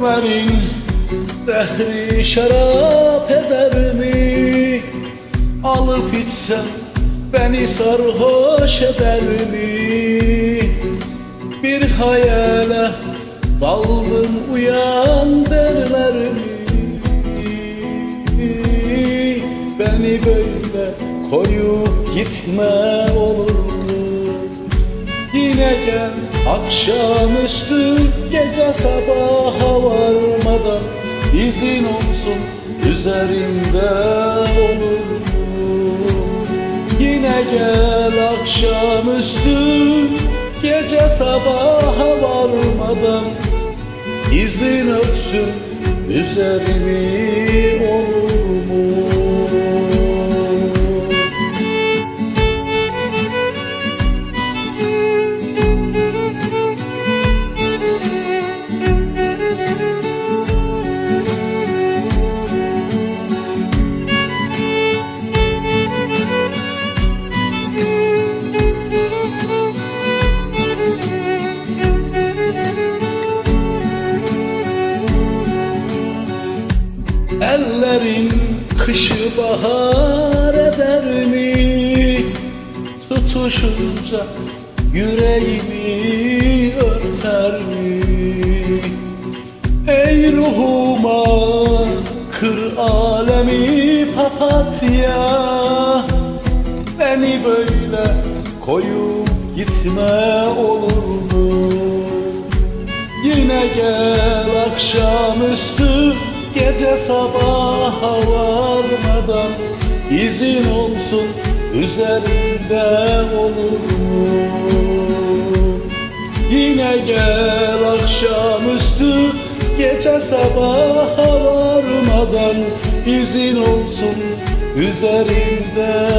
Gözlerin zehri şarap eder mi? Alıp içsem beni sarhoş eder mi? Bir hayale daldım uyan derler mi? Beni böyle koyup gitme olur mu? Yine gel akşamüstü gece sabaha varmadan izin olsun üzerimde olur? Yine gel akşamüstü gece sabaha varmadan izin öpsün üzerimi Ellerin kışı bahar eder mi? Tutuşunca yüreğimi örter mi? Ey ruhuma kır alemi papatya Beni böyle koyup gitme olur mu? Yine gel akşamüstü gece sabaha varmadan izin olsun üzerinde olur mu? Yine gel akşamüstü gece sabaha varmadan izin olsun üzerinde